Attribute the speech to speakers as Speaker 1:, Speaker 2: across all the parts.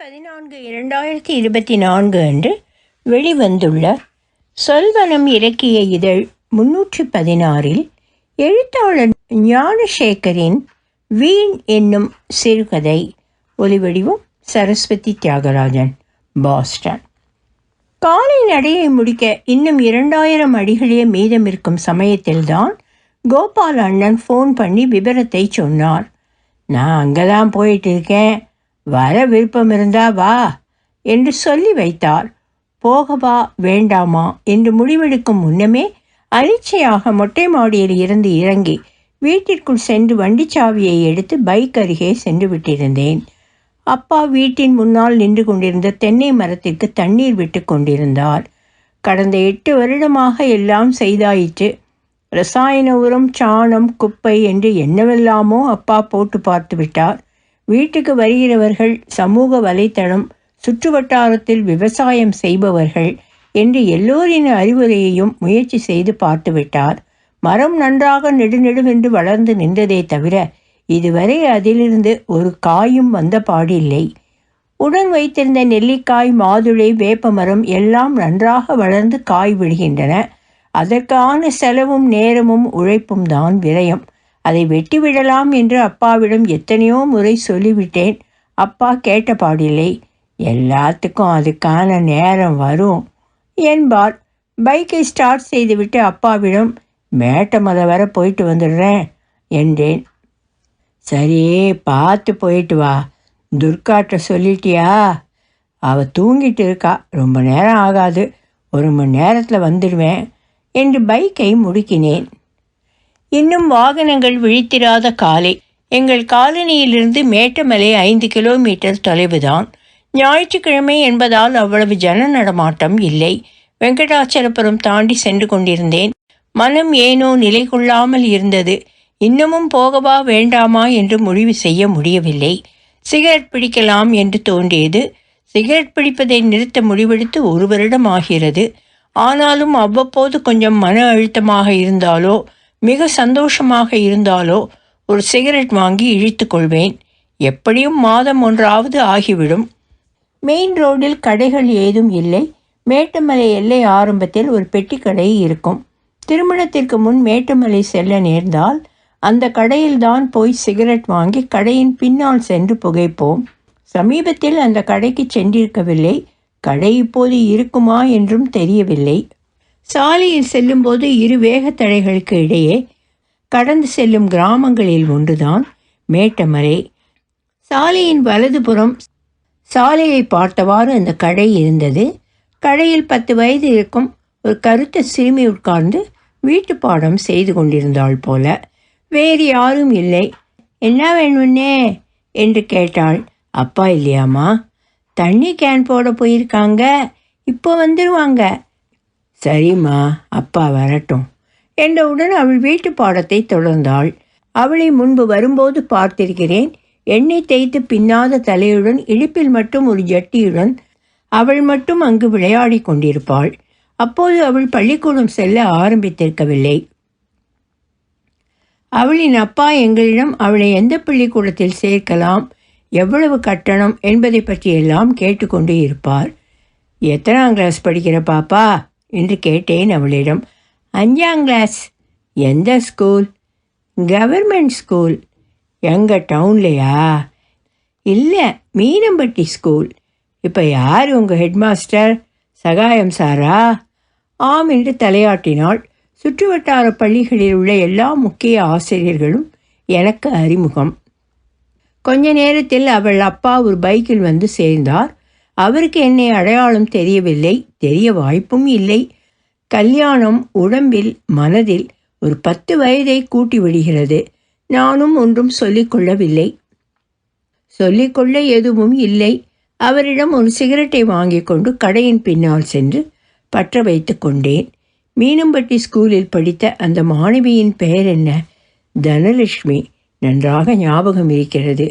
Speaker 1: பதினான்கு இரண்டாயிரத்தி இருபத்தி நான்கு அன்று வெளிவந்துள்ள சொல்வனம் இலக்கிய இதழ் முன்னூற்றி பதினாறில் எழுத்தாளர் ஞானசேகரின் வீண் என்னும் சிறுகதை ஒலிவடிவம் சரஸ்வதி தியாகராஜன் பாஸ்டன். காலை நடையை முடிக்க இன்னும் இரண்டாயிரம் அடிகளே மீதம் இருக்கும் சமயத்தில்தான் கோபால் அண்ணன் ஃபோன் பண்ணி விவரத்தை சொன்னார். நான் அங்கே தான் போயிட்டு இருக்கேன் வர விருப்பம் இருந்தா வா என்று சொல்லி வைத்தார் போகவா வேண்டாமா என்று முடிவெடுக்கும் முன்னமே அனிச்சையாக மொட்டை மாடியில் இருந்து இறங்கி வீட்டிற்குள் சென்று வண்டிச்சாவியை எடுத்து பைக் அருகே சென்று விட்டிருந்தேன். அப்பா வீட்டின் முன்னால் நின்று கொண்டிருந்த தென்னை மரத்திற்கு தண்ணீர் விட்டு கொண்டிருந்தார். கடந்த எட்டு வருடமாக எல்லாம் செய்தாயிற்று. ரசாயன உரம் சாணம் குப்பை என்று என்னவெல்லாமோ அப்பா போட்டு பார்த்து விட்டார். வீட்டுக்கு வருகிறவர்கள் சமூக வலைத்தளம் சுற்றுவட்டாரத்தில் விவசாயம் செய்பவர்கள் என்று எல்லோரின் அறிவுரையையும் முயற்சி செய்து பார்த்துவிட்டார். மரம் நன்றாக நெடுநெடுவென்று வளர்ந்து நின்றதே தவிர இதுவரை அதிலிருந்து ஒரு காயும் வந்த பாடில்லை. உடன் வைத்திருந்த நெல்லிக்காய் மாதுளை வேப்பமரம் எல்லாம் நன்றாக வளர்ந்து காய் விடுகின்றன. அதற்கான செலவும் நேரமும் உழைப்பும் தான் விரயம். அதை வெட்டிவிடலாம் என்று அப்பாவிடம் எத்தனையோ முறை சொல்லிவிட்டேன். அப்பா கேட்ட பாடில்லை. எல்லாத்துக்கும் அதுக்கான நேரம் வரும் என்பார். பைக்கை ஸ்டார்ட் செய்துவிட்டு அப்பாவிடம் மேட்டமலை வர போயிட்டு வந்துடுறேன் என்றேன். சரி பார்த்து போயிட்டு வா. துர்காட்ட சொல்லிட்டியா? அவள் தூங்கிட்டு இருக்கா. ரொம்ப நேரம் ஆகாது. ஒரு மணி நேரத்தில் வந்துடுவேன் என்று பைக்கை முடுக்கினேன். இன்னும் வாகனங்கள் விழித்திராத காலை. எங்கள் காலனியிலிருந்து மேட்டமலை ஐந்து கிலோமீட்டர் தொலைவுதான். ஞாயிற்றுக்கிழமை என்பதால் அவ்வளவு ஜன நடமாட்டம் இல்லை. வெங்கடாச்சலபுரம் தாண்டி சென்று கொண்டிருந்தேன். மனம் ஏனோ நிலை கொள்ளாமல் இருந்தது. இன்னமும் போகவா வேண்டாமா என்று முடிவு செய்ய முடியவில்லை. சிகரெட் பிடிக்கலாம் என்று தோன்றியது. சிகரெட் பிடிப்பதை நிறுத்த முடிவெடுத்து ஒரு வருடம் ஆகிறது. ஆனாலும் அவ்வப்போது கொஞ்சம் மன அழுத்தமாக இருந்தாலோ மிக சந்தோஷமாக இருந்தாலோ ஒரு சிகரெட் வாங்கி இழித்து கொள்வேன். எப்படியும் மாதம் ஒன்றாவது ஆகிவிடும். மெயின் ரோடில் கடைகள் ஏதும் இல்லை. மேட்டுமலை எல்லை ஆரம்பத்தில் ஒரு பெட்டி கடை இருக்கும். திருமணத்திற்கு முன் மேட்டுமலை செல்ல நேர்ந்தால் அந்த கடையில்தான் போய் சிகரெட் வாங்கி கடையின் பின்னால் சென்று புகைப்போம். சமீபத்தில் அந்த கடைக்கு சென்றிருக்கவில்லை. கடை இப்போது இருக்குமா என்றும் தெரியவில்லை. சாலையில் செல்லும்போது இரு வேகத்தடைகளுக்கு இடையே கடந்து செல்லும் கிராமங்களில் ஒன்றுதான் மேட்டமரை. சாலையின் வலதுபுறம் சாலையை பார்த்தவாறு அந்த கடை இருந்தது. கடையில் பத்து வயது இருக்கும் ஒரு கருத்த சிறுமி உட்கார்ந்து வீட்டு பாடம் செய்து கொண்டிருந்தாள் போல. வேறு யாரும் இல்லை. என்ன வேணும்னே? என்று கேட்டாள். அப்பா இல்லையாம்மா. தண்ணி கேன் போட போயிருக்காங்க. இப்போ வந்துடுவாங்க சரிம்மா அப்பா வரட்டும் என்றவுடன் அவள் வீட்டு பாடத்தை தொடர்ந்தாள். அவளை முன்பு வரும்போது பார்த்திருக்கிறேன். எண்ணெய் தேய்த்து பின்னாத தலையுடன் இடுப்பில் மட்டும் ஒரு ஜட்டியுடன் அவள் மட்டும் அங்கு விளையாடி கொண்டிருப்பாள். அப்போது அவள் பள்ளிக்கூடம் செல்ல ஆரம்பித்திருக்கவில்லை. அவளின் அப்பா எங்களிடம் அவளை எந்த பள்ளிக்கூடத்தில் சேர்க்கலாம் எவ்வளவு கட்டணம் என்பதை பற்றியெல்லாம் கேட்டுக்கொண்டு இருப்பார். எத்தனாம் கிளாஸ் படிக்கிற பாப்பா? என்று கேட்டேன் அவளிடம். அஞ்சாம் கிளாஸ் எந்த ஸ்கூல்? Government school. எங்கள் டவுன்லையா? இல்லை மீனம்பட்டி ஸ்கூல். இப்போ யார் உங்கள் ஹெட்மாஸ்டர்? சகாயம் சாரா? ஆம் என்று தலையாட்டினாள். சுற்றுவட்டார பள்ளிகளில் உள்ள எல்லா முக்கிய ஆசிரியர்களும் எனக்கு அறிமுகம். கொஞ்ச நேரத்தில் அவள் அப்பா ஒரு பைக்கில் வந்து சேர்ந்தார். அவருக்கு என்னை அடையாளம் தெரியவில்லை தெரிய வாய்ப்பும் இல்லை. கல்யாணம் உடம்பில் மனதில் ஒரு பத்து வயதை கூட்டி விடுகிறது. நானும் ஒன்றும் சொல்லிக்கொள்ளவில்லை சொல்லிக்கொள்ள எதுவும் இல்லை. அவரிடம் ஒரு சிகரெட்டை வாங்கி கொண்டு கடையின் பின்னால் சென்று பற்ற வைத்து கொண்டேன். மீனம்பட்டி ஸ்கூலில் படித்த அந்த மாணவியின் பெயர் என்ன? தனலட்சுமி. நன்றாக ஞாபகம் இருக்கிறது.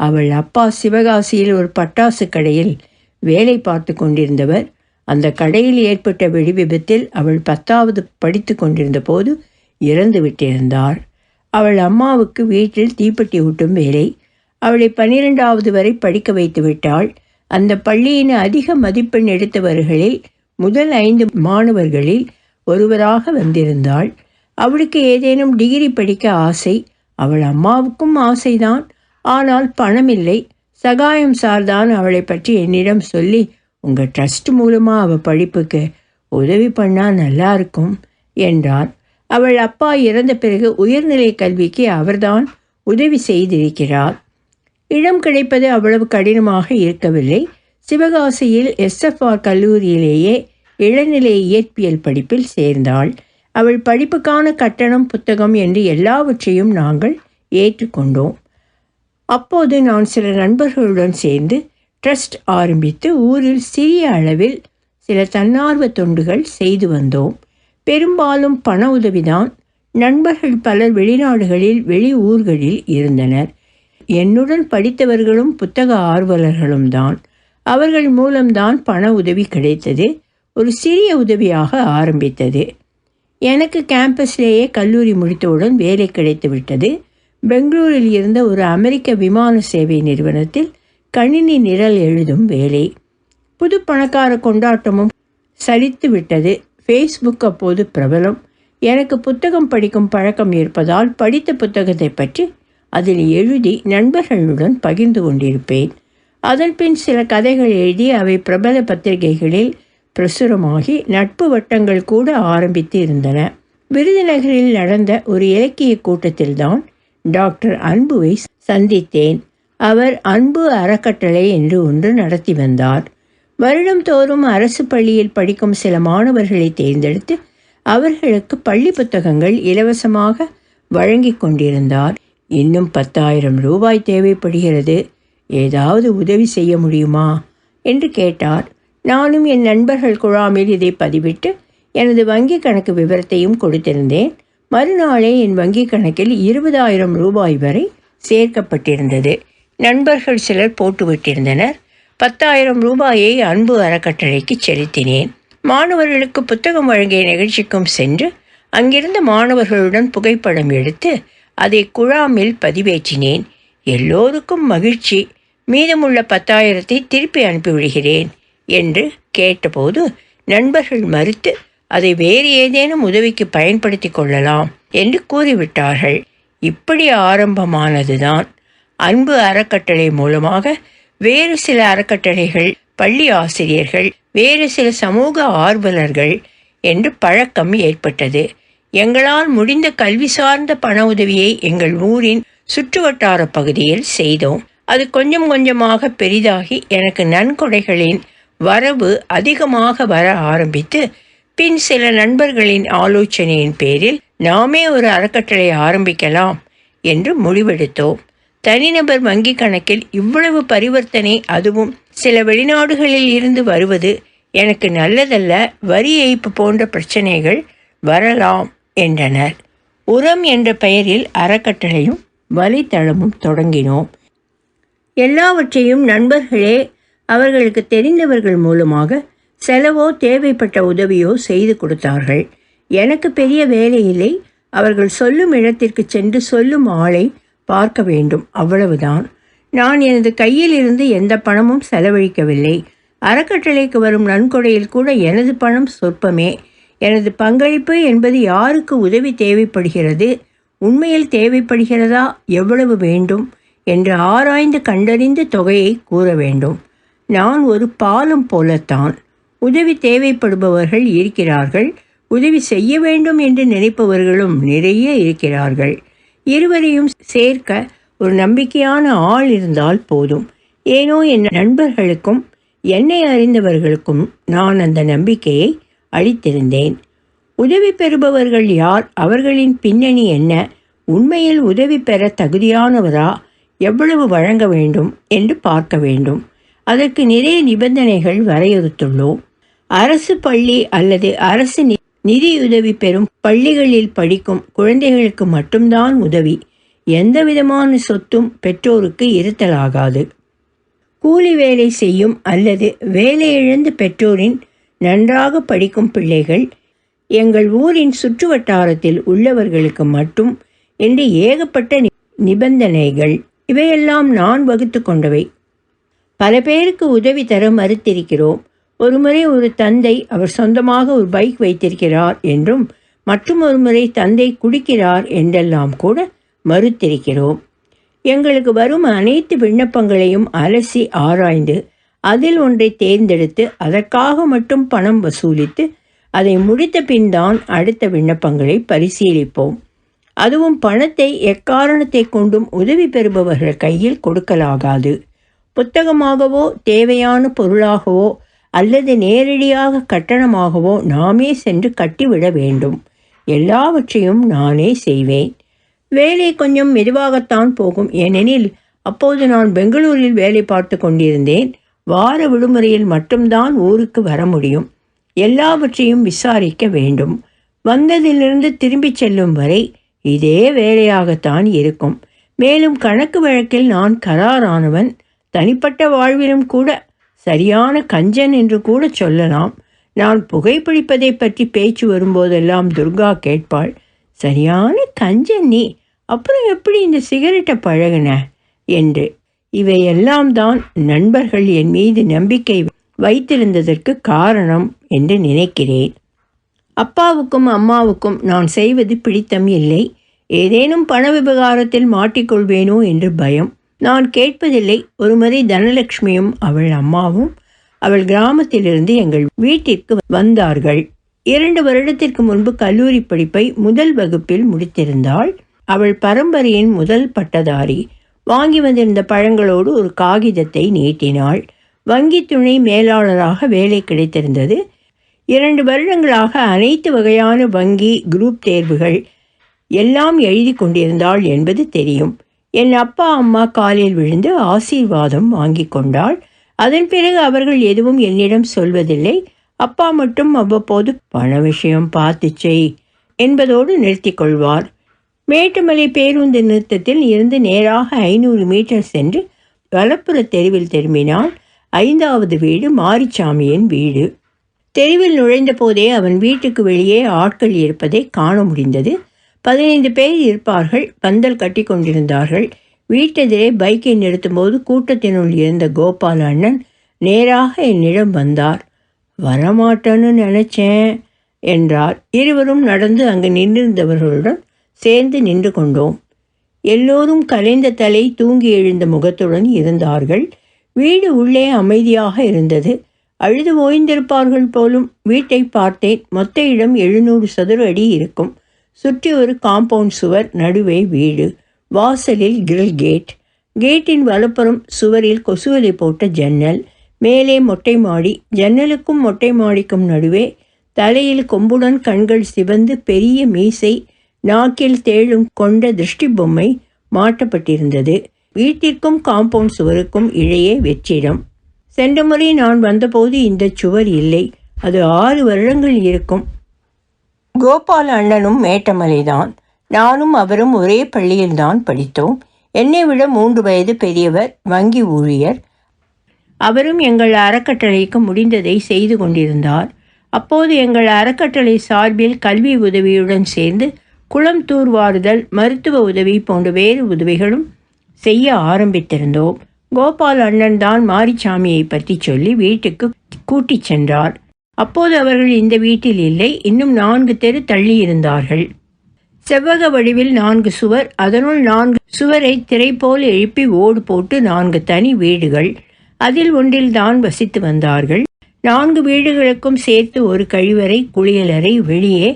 Speaker 1: அவள் அப்பா சிவகாசியில் ஒரு பட்டாசு கடையில் வேலை பார்த்து கொண்டிருந்தவர். அந்த கடையில் ஏற்பட்ட வெடி விபத்தில் அவள் பத்தாவது படித்து கொண்டிருந்த போது இறந்து விட்டிருந்தார் அவள் அம்மாவுக்கு வீட்டில் தீப்பெட்டி ஊட்டும் வேலை. அவளை பன்னிரெண்டாவது வரை படிக்க வைத்து விட்டாள். அந்த பள்ளியின் அதிக மதிப்பெண் எடுத்தவர்களில் முதல் ஐந்து மாணவர்களில் ஒருவராக வந்திருந்தாள். அவளுக்கு ஏதேனும் டிகிரி படிக்க ஆசை. அவள் அம்மாவுக்கும் ஆசைதான். ஆனால் பணமில்லை. சகாயம் சார்தான் அவளை பற்றி என்னிடம் சொல்லி உங்கள் ட்ரஸ்ட் மூலமாக அவள் படிப்புக்கு உதவி பண்ணால் நல்லா இருக்கும் என்றார் அவள் அப்பா இறந்த பிறகு உயர்நிலை கல்விக்கு அவர்தான் உதவி செய்திருக்கிறார். இடம் கிடைப்பது அவ்வளவு கடினமாக இருக்கவில்லை. சிவகாசியில் எஸ்எஃப்ஆர் கல்லூரியிலேயே இளநிலை இயற்பியல் படிப்பில் சேர்ந்தாள். அவள் படிப்புக்கான கட்டணம் புத்தகம் என்று எல்லாவற்றையும் நாங்கள் ஏற்றுக்கொண்டோம். அப்போது நான் சில நண்பர்களுடன் சேர்ந்து ட்ரஸ்ட் ஆரம்பித்து ஊரில் சிறிய அளவில் சில தன்னார்வ தொண்டுகள் செய்து வந்தோம். பெரும்பாலும் பண உதவிதான் நண்பர்கள் பலர் வெளிநாடுகளில் வெளி ஊர்களில் இருந்தனர். என்னுடன் படித்தவர்களும் புத்தக ஆர்வலர்களும் தான். அவர்கள் மூலம்தான் பண உதவி கிடைத்தது. ஒரு சிறிய உதவியாக ஆரம்பித்தது. எனக்கு கேம்பஸ்லேயே கல்லூரி முடித்தவுடன் வேலை கிடைத்து விட்டது பெங்களூரில் இருந்த ஒரு அமெரிக்க விமான சேவை நிறுவனத்தில் கணினி நிரல் எழுதும் வேலை. புது பணக்கார கொண்டாட்டமும் சலித்து விட்டது. ஃபேஸ்புக் அப்போது பிரபலம். எனக்கு புத்தகம் படிக்கும் பழக்கம் இருப்பதால் படித்த புத்தகத்தை பற்றி அதில் எழுதி நண்பர்களுடன் பகிர்ந்து கொண்டிருப்பேன். அதன்பின் சில கதைகள் எழுதி அவை பிரபல பத்திரிகைகளில் பிரசுரமாகி நட்பு வட்டங்கள் கூட ஆரம்பித்து இருந்தன. விருதுநகரில் நடந்த ஒரு இலக்கிய கூட்டத்தில்தான் டாக்டர் அன்புவை சந்தித்தேன். அவர் அன்பு அறக்கட்டளை என்று ஒன்று நடத்தி வந்தார். வருடம் தோறும் அரசு பள்ளியில் படிக்கும் சில மாணவர்களை தேர்ந்தெடுத்து அவர்களுக்கு பள்ளி புத்தகங்கள் இலவசமாக வழங்கி கொண்டிருந்தார். இன்னும் பத்தாயிரம் ரூபாய் தேவைப்படுகிறது. ஏதாவது உதவி செய்ய முடியுமா? என்று கேட்டார். நானும் என் நண்பர்கள் குழாமில் இதை பதிவிட்டு எனது வங்கி கணக்கு விவரத்தையும் கொடுத்திருந்தேன். மறுநாளே என் வங்கி கணக்கில் இருபதாயிரம் ரூபாய் வரை சேர்க்கப்பட்டிருந்தது. நண்பர்கள் சிலர் போட்டுவிட்டிருந்தனர். பத்தாயிரம் ரூபாயை அன்பு அறக்கட்டளைக்கு செலுத்தினேன். மாணவர்களுக்கு புத்தகம் வழங்கிய நிகழ்ச்சிக்கும் சென்று அங்கிருந்த மாணவர்களுடன் புகைப்படம் எடுத்து அதை குழாமில் பதிவேற்றினேன். எல்லோருக்கும் மகிழ்ச்சி. மீதமுள்ள பத்தாயிரத்தை திருப்பி அனுப்பிவிடுகிறேன் என்று கேட்டபோது நண்பர்கள் மறுத்து அதை வேறு ஏதேனும் உதவிக்கு பயன்படுத்தி கொள்ளலாம் என்று கூறிவிட்டார்கள். இப்படி ஆரம்பமானதுதான். அன்பு அறக்கட்டளை மூலமாக வேறு சில அறக்கட்டளைகள் பள்ளி ஆசிரியர்கள் வேறு சில சமூக ஆர்வலர்கள் என்று பழக்கம் ஏற்பட்டது. எங்களால் முடிந்த கல்வி சார்ந்த பண உதவியை எங்கள் ஊரின் சுற்றுவட்டார பகுதியில் செய்தோம். அது கொஞ்சம் கொஞ்சமாக பெரிதாகி எனக்கு நன்கொடைகளின் வரவு அதிகமாக வர ஆரம்பித்து பின் சில நண்பர்களின் ஆலோசனையின் பேரில் நாமே ஒரு அறக்கட்டளை ஆரம்பிக்கலாம் என்று முடிவெடுத்தோம். தனிநபர் வங்கி கணக்கில் இவ்வளவு பரிவர்த்தனை அதுவும் சில வெளிநாடுகளில் இருந்து வருவது எனக்கு நல்லதல்ல வரி ஏய்ப்பு போன்ற பிரச்சனைகள் வரலாம் என்றனர். உரம் என்ற பெயரில் அறக்கட்டளையும் வலைத்தளமும் தொடங்கினோம். எல்லாவற்றையும் நண்பர்களே அவர்களுக்கு தெரிந்தவர்கள் மூலமாக செலவோ தேவைப்பட்ட உதவியோ செய்து கொடுத்தார்கள். எனக்கு பெரிய வேலை இல்லை. அவர்கள் சொல்லும் இடத்திற்கு சென்று சொல்லும் ஆளை பார்க்க வேண்டும். அவ்வளவுதான். நான் எனது கையில் இருந்து எந்த பணமும் செலவழிக்கவில்லை. அறக்கட்டளைக்கு வரும் நன்கொடையில் கூட எனது பணம் சொற்பமே. எனது பங்களிப்பு என்பது யாருக்கு உதவி தேவைப்படுகிறது? உண்மையில் தேவைப்படுகிறதா? எவ்வளவு வேண்டும்? என்று ஆராய்ந்து கண்டறிந்து தொகையை கூற வேண்டும். நான் ஒரு பாலம் போலத்தான். உதவி தேவைப்படுபவர்கள் இருக்கிறார்கள். உதவி செய்ய வேண்டும் என்று நினைப்பவர்களும் நிறைய இருக்கிறார்கள். இருவரையும் சேர்க்க ஒரு நம்பிக்கையான ஆள் இருந்தால் போதும். ஏனோ என் நண்பர்களுக்கும் என்னை அறிந்தவர்களுக்கும் நான் அந்த நம்பிக்கையை அளித்திருந்தேன். உதவி பெறுபவர்கள் யார்? அவர்களின் பின்னணி என்ன? உண்மையில் உதவி பெற தகுதியானவரா? எவ்வளவு வழங்க வேண்டும்? என்று பார்க்க வேண்டும். அதற்கு நிறைய நிபந்தனைகள் வரையறுத்துள்ளோம். அரசு பள்ளி அல்லது அரசு நிதியுதவி பெறும் பள்ளிகளில் படிக்கும் குழந்தைகளுக்கு மட்டும்தான் உதவி. எந்த விதமான சொத்தும் பெற்றோருக்கு இருத்தலாகாது. கூலி வேலை செய்யும் அல்லது வேலையிழந்த பெற்றோரின் நன்றாக படிக்கும் பிள்ளைகள் எங்கள் ஊரின் சுற்று வட்டாரத்தில் உள்ளவர்களுக்கு மட்டும் என்று ஏகப்பட்ட நிபந்தனைகள். இவையெல்லாம் நான் வகுத்து கொண்டவை. பல பேருக்கு உதவி தர மறுத்திருக்கிறோம். ஒருமுறை ஒரு தந்தை அவர் சொந்தமாக ஒரு பைக் வைத்திருக்கிறார் என்றும் மற்றும் ஒரு முறை தந்தை குடிக்கிறார் என்றெல்லாம் கூட மறுத்திருக்கிறோம். எங்களுக்கு வரும் அனைத்து விண்ணப்பங்களையும் அலசி ஆராய்ந்து அதில் ஒன்றை தேர்ந்தெடுத்து அதற்காக மட்டும் பணம் வசூலித்து அதை முடித்த பின் தான் அடுத்த விண்ணப்பங்களை பரிசீலிப்போம். அதுவும் பணத்தை எக்காரணத்தை கொண்டும் உதவி பெறுபவர்கள் கையில் கொடுக்கலாகாது. புத்தகமாகவோ தேவையான பொருளாகவோ அல்லது நேரடியாக கட்டணமாகவோ நாமே சென்று கட்டிவிட வேண்டும். எல்லாவற்றையும் நானே செய்வேன். வேலை கொஞ்சம் மெதுவாகத்தான் போகும். ஏனெனில் அப்போது நான் பெங்களூரில் வேலை பார்த்து கொண்டிருந்தேன். வார விடுமுறையில் மட்டும்தான் ஊருக்கு வர முடியும். எல்லாவற்றையும் விசாரிக்க வேண்டும். வந்ததிலிருந்து திரும்பிச் செல்லும் வரை இதே வேலையாகத்தான் இருக்கும். மேலும் கணக்கு வழக்கில் நான் கராரானவன். தனிப்பட்ட வாழ்விலும் கூட சரியான கஞ்சன் என்று கூட சொல்லலாம். நான் புகைப்பிடிப்பதை பற்றி பேச்சு வரும்போதெல்லாம் துர்கா கேட்பாள் சரியான கஞ்சன் நீ அப்புறம் எப்படி இந்த சிகரெட்டை பழகின? என்று. இவையெல்லாம் தான் நண்பர்கள் என் மீது நம்பிக்கை வைத்திருந்ததற்கு காரணம் என்று நினைக்கிறேன். அப்பாவுக்கும் அம்மாவுக்கும் நான் செய்வது பிடித்தம் இல்லை. ஏதேனும் பண விவகாரத்தில் மாட்டிக்கொள்வேனோ என்று பயம். நான் கேட்பதில்லை. ஒருமுறை தனலட்சுமியும் அவள் அம்மாவும் அவள் கிராமத்திலிருந்து எங்கள் வீட்டிற்கு வந்தார்கள். இரண்டு வருடத்திற்கு முன்பு கல்லூரி படிப்பை முதல் வகுப்பில் முடித்திருந்தாள். அவள் பரம்பரையின் முதல் பட்டதாரி. வாங்கி வந்திருந்த பழங்களோடு ஒரு காகிதத்தை நீட்டினாள். வங்கி துணை மேலாளராக வேலை கிடைத்திருந்தது. இரண்டு வருடங்களாக அனைத்து வகையான வங்கி குரூப் தேர்வுகள் எல்லாம் எழுதி கொண்டிருந்தாள் என்பது தெரியும். என் அப்பா அம்மா காலில் விழுந்து ஆசீர்வாதம் வாங்கி கொண்டாள். அதன் பிறகு அவர்கள் எதுவும் என்னிடம் சொல்வதில்லை. அப்பா மட்டும் அவ்வப்போது பண விஷயம் பார்த்து செய் என்பதோடு நிறுத்தி கொள்வார். மேட்டுமலை பேருந்து நிறுத்தத்தில் இருந்து நேராக ஐநூறு மீட்டர் சென்று வலப்புற தெருவில் திரும்பினால் ஐந்தாவது வீடு மாரிச்சாமியின் வீடு. தெருவில் நுழைந்த போதே அவன் வீட்டுக்கு வெளியே ஆட்கள் இருப்பதை காண முடிந்தது. பதினைந்து பேர் இருப்பார்கள் பந்தல் கட்டி கொண்டிருந்தார்கள். வீட்டெதிரே பைக்கை நிறுத்தும்போது கூட்டத்தினுள் இருந்த கோபால அண்ணன் நேராக என்னிடம் வந்தார். வரமாட்டேன்னு நினச்சேன் என்றார். இருவரும் நடந்து அங்கு நின்றிருந்தவர்களுடன் சேர்ந்து நின்று கொண்டோம். எல்லோரும் கலைந்த தலை தூங்கி எழுந்த முகத்துடன் இருந்தார்கள். வீடு உள்ளே அமைதியாக இருந்தது. அழுது ஓய்ந்திருப்பார்கள் போலும் வீட்டை பார்த்தேன். மொத்த இடம் எழுநூறு சதுர அடி இருக்கும். சுற்றி ஒரு காம்பவுண்ட் சுவர் நடுவே வீடு. வாசலில் கிரில் கேட் கேட்டின் வலப்புறம் சுவரில் கொசுவலை போட்ட ஜன்னல். மேலே மொட்டை மாடி. ஜன்னலுக்கும் மொட்டை மாடிக்கும் நடுவே தலையில் கொம்புடன் கண்கள் சிவந்து பெரிய மீசை நாக்கில் தேழும் கொண்ட திருஷ்டி பொம்மை மாட்டப்பட்டிருந்தது. வீட்டிற்கும் காம்பவுண்ட் சுவருக்கும் இடையே வெற்றிடம். சென்ற முறை நான் வந்தபோது இந்த சுவர் இல்லை. அது ஆறு வருடங்கள் இருக்கும். கோபால அண்ணனும் மேட்டமலைதான். நானும் அவரும் ஒரே பள்ளியில்தான் படித்தோம். என்னை விட மூன்று வயது பெரியவர் வங்கி ஊழியர். அவரும் எங்கள் அறக்கட்டளைக்கு முடிந்ததை செய்து கொண்டிருந்தார். அப்போது எங்கள் அறக்கட்டளை சார்பில் கல்வி உதவியுடன் சேர்ந்து குளம் தூர்வாறுதல் மருத்துவ உதவி போன்ற வேறு உதவிகளும் செய்ய ஆரம்பித்திருந்தோம். கோபால் அண்ணன் தான் மாரிச்சாமியை பற்றி சொல்லி வீட்டுக்கு கூட்டிச் சென்றார். அப்போது அவர்கள் இந்த வீட்டில் இல்லை. இன்னும் நான்கு தெரு தள்ளி இருந்தார்கள் செவ்வக வடிவில் நான்கு சுவர் அதனுள் நான்கு சுவரை திரை போல் எழுப்பி ஓடு போட்டு நான்கு தனி வீடுகள். அதில் ஒன்றில் தான் வசித்து வந்தார்கள். நான்கு வீடுகளுக்கும் சேர்த்து ஒரு கழிவறை குளியலறை வெளியே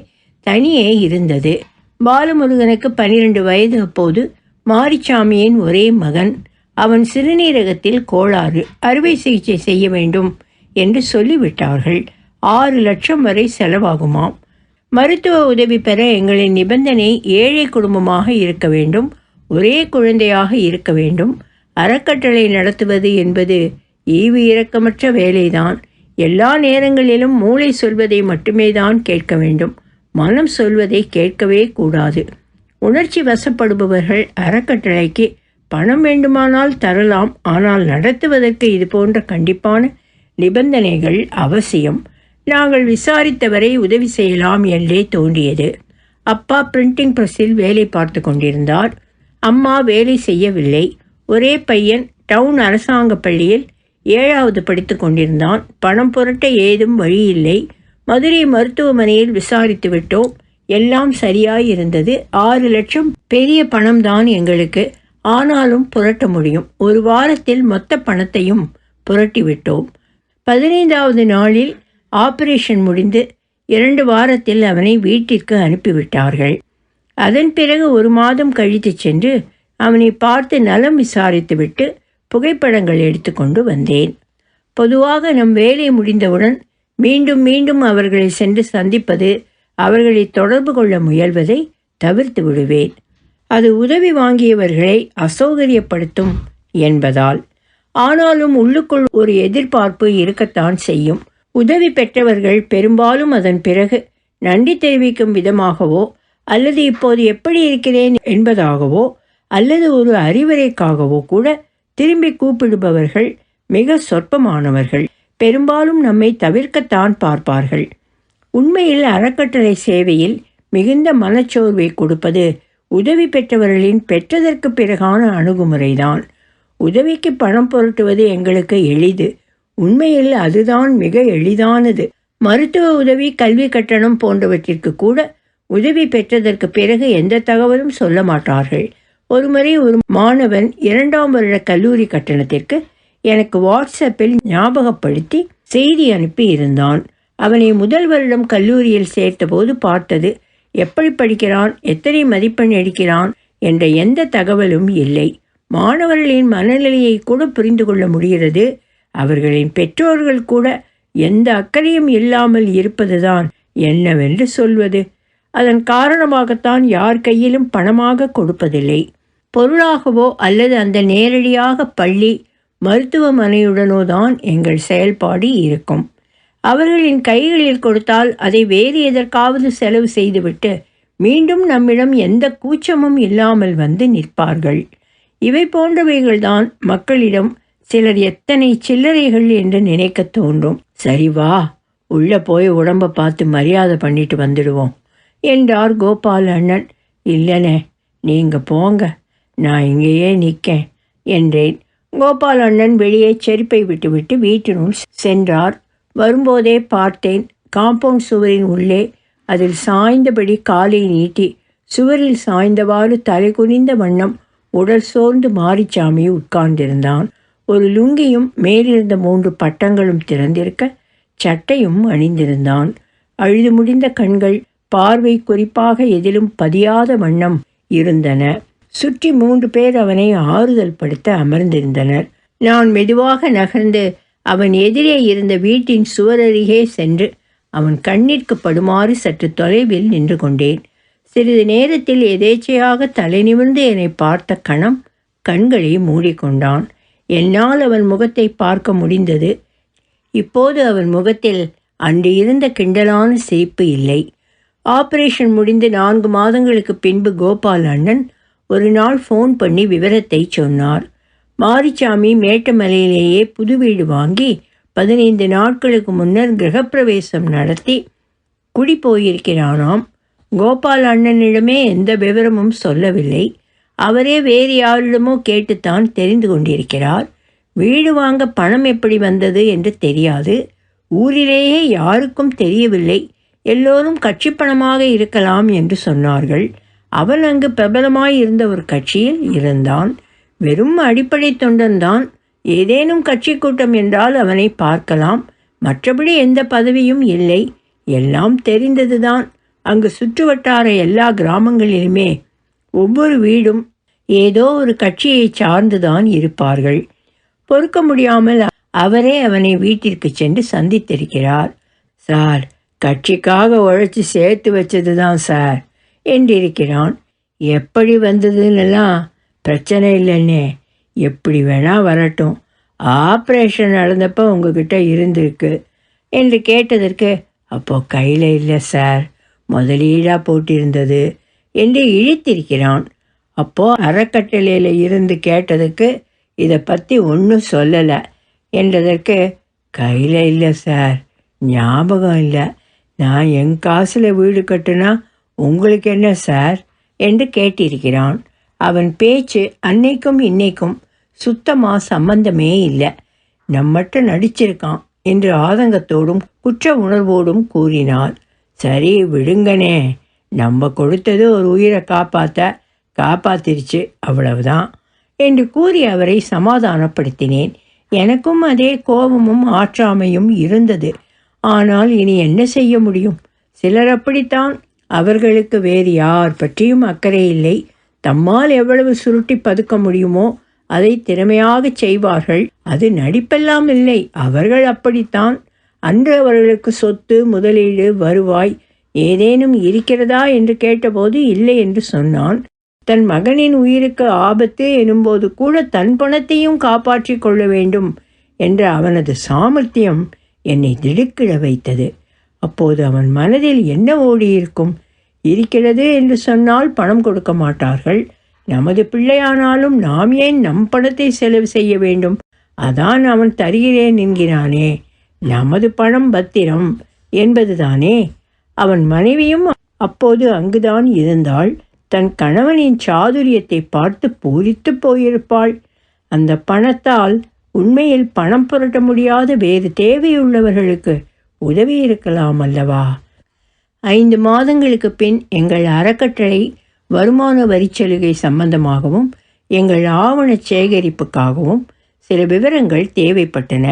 Speaker 1: தனியே இருந்தது. பாலமுருகனுக்கு பனிரெண்டு வயது அப்போது. மாரிச்சாமியின் ஒரே மகன். அவன் சிறுநீரகத்தில் கோளாறு அறுவை சிகிச்சை செய்ய வேண்டும் என்று சொல்லிவிட்டார்கள். ஆறு லட்சம் வரை செலவாகுமாம். மருத்துவ உதவி பெற எங்களின் நிபந்தனை ஏழை குடும்பமாக இருக்க வேண்டும் ஒரே குழந்தையாக இருக்க வேண்டும். அறக்கட்டளை நடத்துவது என்பது ஈவு இரக்கமற்ற வேலைதான். எல்லா நேரங்களிலும் மூளை சொல்வதை மட்டுமே தான் கேட்க வேண்டும். மனம் சொல்வதை கேட்கவே கூடாது. உணர்ச்சி வசப்படுபவர்கள் அறக்கட்டளைக்கு பணம் வேண்டுமானால் தரலாம் ஆனால் நடத்துவதற்கு இது போன்ற கண்டிப்பான நிபந்தனைகள் அவசியம். நாங்கள் விசாரித்தவரை உதவி செய்யலாம் என்றே தோன்றியது. அப்பா பிரிண்டிங் ப்ரெஸ்ஸில் வேலை பார்த்து கொண்டிருந்தார். அம்மா வேலை செய்யவில்லை. ஒரே பையன் டவுன் அரசாங்க பள்ளியில் ஏழாவது படித்து கொண்டிருந்தான். பணம் புரட்ட ஏதும் வழியில்லை. மதுரை மருத்துவமனையில் விசாரித்து விட்டோம். எல்லாம் சரியாய் இருந்தது ஆறு லட்சம் பெரிய பணம்தான் எங்களுக்கு. ஆனாலும் புரட்ட முடியும். ஒரு வாரத்தில் மொத்த பணத்தையும் புரட்டி விட்டோம். பதினைந்தாவது நாளில் ஆபரேஷன் முடிந்து இரண்டு வாரத்தில் அவனை வீட்டிற்கு அனுப்பிவிட்டார்கள். அதன் பிறகு ஒரு மாதம் கழித்து சென்று அவனை பார்த்து நலம் விசாரித்துவிட்டு புகைப்படங்கள் எடுத்துக்கொண்டு வந்தேன். பொதுவாக நம் வேலை முடிந்தவுடன் மீண்டும் மீண்டும் அவர்களை சென்று சந்திப்பது அவர்களை தொடர்பு கொள்ள முயல்வதை தவிர்த்து விடுவேன். அது உதவி வாங்கியவர்களை அசௌகரியப்படுத்தும் என்பதால். ஆனாலும் உள்ளுக்குள் ஒரு எதிர்பார்ப்பு இருக்கத்தான் செய்யும். உதவி பெற்றவர்கள் பெரும்பாலும் அதன் பிறகு நன்றி தெரிவிக்கும் விதமாகவோ அல்லது இப்போது எப்படி இருக்கிறேன் என்பதாகவோ அல்லது ஒரு அறிவுரைக்காகவோ கூட திரும்பி கூப்பிடுபவர்கள் மிக சொற்பமானவர்கள். பெரும்பாலும் நம்மை தவிர்க்கத்தான் பார்ப்பார்கள். உண்மையில் அறக்கட்டளை சேவையில் மிகுந்த மனச்சோர்வை கொடுப்பது உதவி பெற்றவர்களின் பெற்றதற்கு பிறகான அணுகுமுறைதான். உதவிக்கு பணம் புரட்டுவது எங்களுக்கு எளிது. உண்மையில் அதுதான் மிக எளிதானது. மருத்துவ உதவி கல்வி கட்டணம் போன்றவற்றிற்கு கூட உதவி பெற்றதற்கு பிறகு எந்த தகவலும் சொல்ல மாட்டார்கள். ஒருமுறை ஒரு மாணவன் இரண்டாம் வருட கல்லூரி கட்டணத்திற்கு எனக்கு வாட்ஸ்அப்பில் ஞாபகப்படுத்தி செய்தி அனுப்பி இருந்தான். அவனை முதல் வருடம் கல்லூரியில் சேர்த்தபோது பார்த்தது எப்படி படிக்கிறான்? எத்தனை மதிப்பெண் எடுக்கிறான்? என்ற எந்த தகவலும் இல்லை. மாணவர்களின் மனநிலையை கூட புரிந்து கொள்ள முடிகிறது. அவர்களின் பெற்றோர்கள் கூட எந்த அக்கறையும் இல்லாமல் இருப்பதுதான் என்னவென்று சொல்வது. அதன் காரணமாகத்தான் யார் கையிலும் பணமாக கொடுப்பதில்லை. பொருளாகவோ அல்லது அந்த நேரடியாக பள்ளி மருத்துவமனையுடனோ தான் எங்கள் செயல்பாடு இருக்கும். அவர்களின் கைகளில் கொடுத்தால் அதை வேறு எதற்காவது செலவு செய்துவிட்டு மீண்டும் நம்மிடம் எந்த கூச்சமும் இல்லாமல் வந்து நிற்பார்கள். இவை போன்றவைகள்தான் மக்களிடம் சிலர் எத்தனை சில்லறைகள் என்று நினைக்க தோன்றும். சரி வா உள்ளே போய் உடம்பை பார்த்து மரியாதை பண்ணிட்டு வந்துடுவோம் என்றார் கோபால் அண்ணன் இல்லைனே நீங்கள் போங்க நான் இங்கேயே நிற்கேன் என்றேன். கோபால் அண்ணன் வெளியே செருப்பை விட்டுவிட்டு வீட்டினுள் சென்றார். வரும்போதே பார்த்தேன் காம்பவுண்ட் சுவரின் உள்ளே அதில் சாய்ந்தபடி காலை நீட்டி சுவரில் சாய்ந்தவாறு தலை குனிந்த வண்ணம் உடல் சோர்ந்து மாரிச்சாமி உட்கார்ந்திருந்தான். ஒரு லுங்கியும் மேலிருந்த மூன்று பட்டங்களும் திறந்திருக்க சட்டையும் அணிந்திருந்தான். அழுது முடிந்த கண்கள் பார்வை குறிப்பாக எதிலும் பதியாத வண்ணம் இருந்தன. சுற்றி மூன்று பேர் அவனை ஆறுதல் படுத்த அமர்ந்திருந்தனர். நான் மெதுவாக நகர்ந்து அவன் எதிரே இருந்த வீட்டின் சுவரருகே சென்று அவன் கண்ணிற்கு படுமாறு சற்று தொலைவில் நின்று கொண்டேன். சிறிது நேரத்தில் எதேச்சையாக தலை நிமிர்ந்து என்னை பார்த்த கணம் கண்களை மூடிக்கொண்டான். என்னால் அவன் முகத்தை பார்க்க முடிந்தது. இப்போது அவன் முகத்தில் அன்று இருந்த கிண்டலான சிரிப்பு இல்லை. ஆபரேஷன் முடிந்து நான்கு மாதங்களுக்கு பின்பு கோபால் அண்ணன் ஒரு நாள் ஃபோன் பண்ணி விவரத்தை சொன்னார். மாரிச்சாமி மேட்டுமலையிலேயே புது வீடு வாங்கி பதினைந்து நாட்களுக்கு முன்னர் கிரகப்பிரவேசம் நடத்தி குடி போயிருக்கிறானாம் கோபால் அண்ணனிடமே எந்த விவரமும் சொல்லவில்லை. அவரே வேறு யாரிடமோ கேட்டுத்தான் தெரிந்து கொண்டிருக்கிறார். வீடு வாங்க பணம் எப்படி வந்தது என்று தெரியாது. ஊரிலேயே யாருக்கும் தெரியவில்லை. எல்லோரும் கட்சி பணமாக இருக்கலாம் என்று சொன்னார்கள். அவன் அங்கு பிரபலமாய் இருந்த ஒரு கட்சியில் இருந்தான். வெறும் அடிப்படை தொண்டன்தான். ஏதேனும் கட்சி கூட்டம் என்றால் அவனை பார்க்கலாம். மற்றபடி எந்த பதவியும் இல்லை. எல்லாம் தெரிந்ததுதான். அங்கு சுற்றுவட்டார எல்லா கிராமங்களிலுமே ஒவ்வொரு வீடும் ஏதோ ஒரு கட்சியை சார்ந்துதான் இருப்பார்கள். பொறுக்க முடியாமல் அவரே அவனை வீட்டிற்கு சென்று சந்தித்திருக்கிறார். சார் கட்சிக்காக உழைச்சி சேர்த்து வச்சது தான் சார் என்றிருக்கிறான். எப்படி வந்ததுன்னெல்லாம் பிரச்சனை இல்லைன்னே எப்படி வேணால் வரட்டும். ஆப்ரேஷன் நடந்தப்போ உங்ககிட்ட இருந்திருக்கு என்று கேட்டதற்கு அப்போ கையில் இல்லை சார். முதலீடாக போட்டிருந்தது. என்று இழித்திருக்கிறான். அப்போது அறக்கட்டளையில் இருந்து கேட்டதுக்கு இதை பற்றி ஒன்றும் சொல்லலை. என்றதற்கு கையில் இல்லை சார் ஞாபகம் இல்லை. நான் என் காசில் வீடு கட்டுனா உங்களுக்கு என்ன சார் என்று கேட்டிருக்கிறான். அவன் பேச்சு அன்னைக்கும் இன்னைக்கும் சுத்தமாக சம்பந்தமே இல்லை. நம்மட்ட நடிச்சிருக்கான் என்று ஆதங்கத்தோடும் குற்ற உணர்வோடும் கூறினார் சரி விடுங்கனே நம்ம கொடுத்தது ஒரு உயிரை காப்பாற்ற காப்பாத்திருச்சு அவ்வளவுதான். என்று கூறி அவரை சமாதானப்படுத்தினேன். எனக்கும் அதே கோபமும் ஆற்றாமையும் இருந்தது. ஆனால் இனி என்ன செய்ய முடியும்? சிலர் அப்படித்தான். அவர்களுக்கு வேறு யார் பற்றியும் அக்கறை இல்லை. தம்மால் எவ்வளவு சுருட்டி பதுக்க முடியுமோ அதை திறமையாகச் செய்வார்கள். அது நடிப்பெல்லாம் இல்லை. அவர்கள் அப்படித்தான். அன்று அவர்களுக்கு சொத்து முதலீடு வருவாய் ஏதேனும் இருக்கிறதா என்று கேட்டபோது இல்லை என்று சொன்னான். தன் மகனின் உயிருக்கு ஆபத்து எனும்போது கூட தன் பணத்தையும் காப்பாற்றிக் கொள்ள வேண்டும் என்ற அவனது சாமர்த்தியம் என்னை திடுக்கிட வைத்தது. அப்போது அவன் மனதில் என்ன ஓடியிருக்கும் இருக்கிறது என்று சொன்னால் பணம் கொடுக்க மாட்டார்கள். நமது பிள்ளையானாலும் நாம் ஏன் நம் பணத்தை செலவு செய்ய வேண்டும்? அதான் அவன் தருகிறேன் என்கிறானே. நமது பணம் பத்திரம் என்பதுதானே? அவன் மனைவியும் அப்போது அங்குதான் இருந்தாள். தன் கணவனின் சாதுரியத்தை பார்த்து பூரித்து போயிருப்பாள். அந்த பணத்தால் உண்மையில் பணம் புரட்ட முடியாத வேறு தேவையுள்ளவர்களுக்கு உதவி இருக்கலாம் அல்லவா? ஐந்து மாதங்களுக்கு பின் எங்கள் அறக்கட்டளை வருமான வரிச்சலுகை சம்பந்தமாகவும் எங்கள் ஆவண சேகரிப்புக்காகவும் சில விவரங்கள் தேவைப்பட்டன.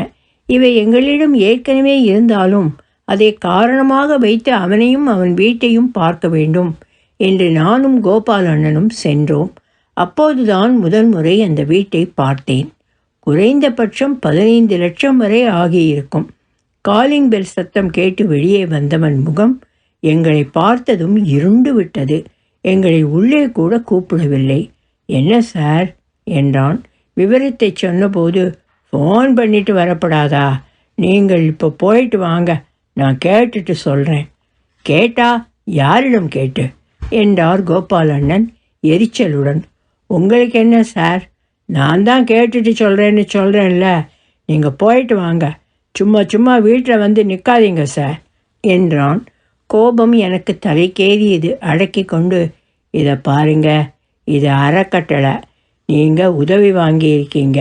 Speaker 1: இவை எங்களிடம் ஏற்கனவே இருந்தாலும் அதை காரணமாக வைத்து அவனையும் அவன் வீட்டையும் பார்க்க வேண்டும் என்று நானும் கோபால் அண்ணனும் சென்றோம். அப்போதுதான் முதன்முறை அந்த வீட்டை பார்த்தேன். குறைந்தபட்சம் பதினைந்து லட்சம் வரை ஆகியிருக்கும். காலிங் பெல் சத்தம் கேட்டு வெளியே வந்தவன் முகம் எங்களை பார்த்ததும் இருண்டு விட்டது. எங்களை உள்ளே கூட கூப்பிடவில்லை. என்ன சார்? என்றான். விவரத்தை சொன்னபோது ஃபோன் பண்ணிட்டு வரப்படாதா? நீங்கள் இப்போ போயிட்டு வாங்க. நான் கேட்டுட்டு சொல்கிறேன் கேட்டா யாரிடம் கேட்டு? என்றார் கோபால் அண்ணன் எரிச்சலுடன். உங்களுக்கு என்ன சார்? நான் தான் கேட்டுட்டு சொல்கிறேன்னு சொல்கிறேன்ல நீங்கள் போயிட்டு வாங்க. சும்மா சும்மா வீட்டில் வந்து நிற்காதீங்க சார் என்றான். கோபம் எனக்கு தலைக்கேறியது அடக்கி கொண்டு இதை பாருங்க இது அறக்கட்டளை. நீங்கள் உதவி வாங்கியிருக்கீங்க.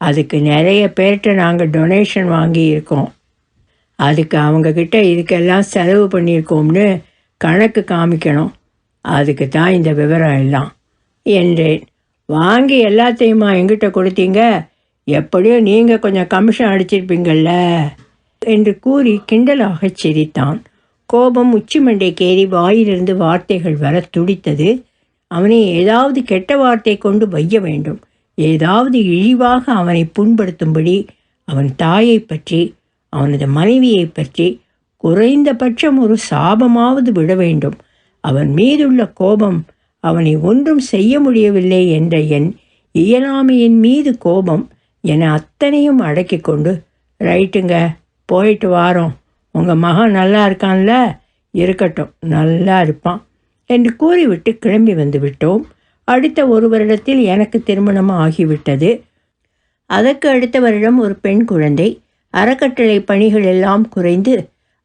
Speaker 1: அதுக்கு நிறைய பேர்கிட்ட நாங்கள் டொனேஷன் வாங்கியிருக்கோம். அதுக்கு அவங்கக்கிட்ட இதுக்கெல்லாம் செலவு பண்ணியிருக்கோம்னு கணக்கு காமிக்கணும். அதுக்கு தான் இந்த விவரம் எல்லாம். என்றேன். வாங்கி எல்லாத்தையுமா எங்கிட்ட கொடுத்தீங்க? எப்படியோ நீங்கள் கொஞ்சம் கமிஷன் அடிச்சிருப்பீங்கள்ல என்று கூறி கிண்டலாகச் சிரித்தான். கோபம் உச்சிமண்டைக்கேறி வாயிலிருந்து வார்த்தைகள் வர துடித்தது. அவனை ஏதாவது கெட்ட வார்த்தை கொண்டு வைய வேண்டும். ஏதாவது இழிவாக அவனை புண்படுத்தும்படி அவன் தாயை பற்றி அவனது மனைவியை பற்றி குறைந்தபட்சம் ஒரு சாபமாவது விட வேண்டும். அவன் மீதுள்ள கோபம் அவனை ஒன்றும் செய்ய முடியவில்லை என்ற என் இயலாமையின் மீது கோபம் என அத்தனையும் அடக்கி கொண்டு ரைட்டுங்க போயிட்டு வாரோம். உங்கள் மகன் நல்லா இருக்கான்ல? இருக்கட்டும் நல்லா இருப்பான் என்று கூறிவிட்டு கிளம்பி வந்து விட்டோம். அடுத்த ஒரு வருடத்தில் எனக்கு திருமணம் ஆகிவிட்டது. அதற்கு அடுத்த வருடம் ஒரு பெண் குழந்தை. அறக்கட்டளை பணிகள் எல்லாம் குறைந்து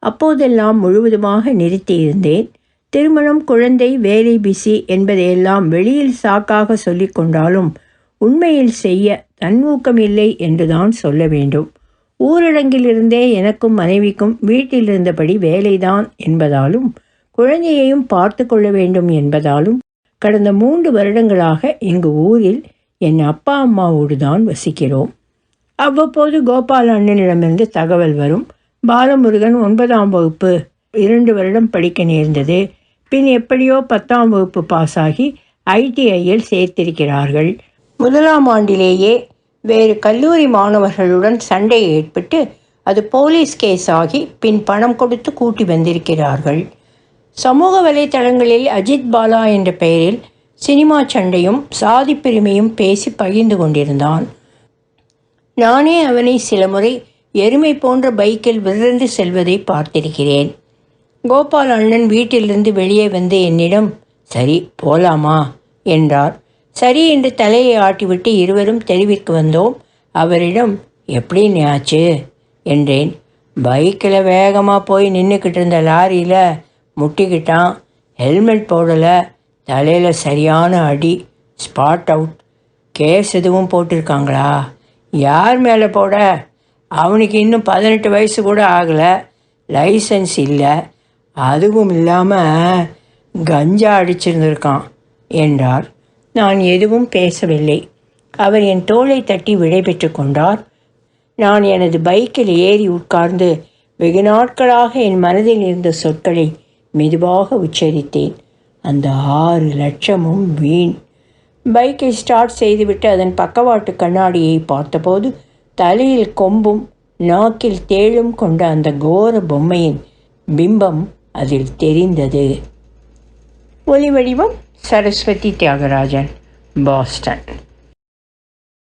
Speaker 1: அப்போதெல்லாம் முழுவதுமாக நிறுத்தியிருந்தேன். திருமணம் குழந்தை வேலை பிசி என்பதையெல்லாம் வெளியில் சாக்காக சொல்லி கொண்டாலும் உண்மையில் செய்ய தன்மூக்கம் இல்லை என்றுதான் சொல்ல வேண்டும். ஊரடங்கிலிருந்தே எனக்கும் மனைவிக்கும் வீட்டில் இருந்தபடி வேலைதான் என்பதாலும் குழந்தையையும் பார்த்து கொள்ள வேண்டும் என்பதாலும் கடந்த மூன்று வருடங்களாக எங்கள் ஊரில் என் அப்பா அம்மாவோடு தான் வசிக்கிறோம். அவ்வப்போது கோபால் அண்ணனிடமிருந்து தகவல் வரும். பாலமுருகன் ஒன்பதாம் வகுப்பு இரண்டு வருடம் படிக்க நேர்ந்தது. பின் எப்படியோ பத்தாம் வகுப்பு பாஸ் ஆகி ஐடிஐயில் சேர்த்திருக்கிறார்கள். முதலாம் ஆண்டிலேயே வேறு கல்லூரி மாணவர்களுடன் சண்டை ஏற்பட்டு அது போலீஸ் கேஸ் ஆகி பின் பணம் கொடுத்து கூட்டி வந்திருக்கிறார்கள். சமூக வலைத்தளங்களில் அஜித் பாலா என்ற பெயரில் சினிமா சண்டையும் சாதி பெருமையும் பேசி பகிர்ந்து கொண்டிருந்தான். நானே அவனை சில முறை எருமை போன்ற பைக்கில் விரண்டு செல்வதை பார்த்திருக்கிறேன். கோபால் அண்ணன் வீட்டிலிருந்து வெளியே வந்து என்னிடம் சரி போலாமா? என்றார். சரி என்று தலையை ஆட்டிவிட்டு இருவரும் தெருவிற்கு வந்தோம். அவரிடம் எப்படி ஆச்சு என்றேன். பைக்கில் வேகமாக போய் நின்றுக்கிட்டு இருந்த லாரியில் முட்டிக்கிட்டான். ஹெல்மெட் போடலை. தலையில் சரியான அடி ஸ்பாட் அவுட் கேஸ் எதுவும் போட்டிருக்காங்களா? யார் மேலே போட? அவனுக்கு இன்னும் பதினெட்டு வயசு கூட ஆகலை. லைசன்ஸ் இல்லை. அதுவும் இல்லாமல் கஞ்சா அடிச்சிருந்திருக்கான் என்றார் நான் எதுவும் பேசவில்லை. அவர் என் தோளை தட்டி விடைபெற்று கொண்டார். நான் எனது பைக்கில் ஏறி உட்கார்ந்து வெகு நாட்களாக என் மனதில் இருந்த சொற்களை மெதுவாக உச்சரித்தேன். அந்த ஆறு லட்சமும் வீண் பைக்கை ஸ்டார்ட் செய்துவிட்டு அதன் பக்கவாட்டு கண்ணாடியை பார்த்தபோது தலையில் கொம்பும் நாக்கில் தேளும் கொண்ட அந்த கோர பொம்மையின் பிம்பம் அதில் தெரிந்தது. ஒலி வடிவம் சரஸ்வதி தியாகராஜன் பாஸ்டன்.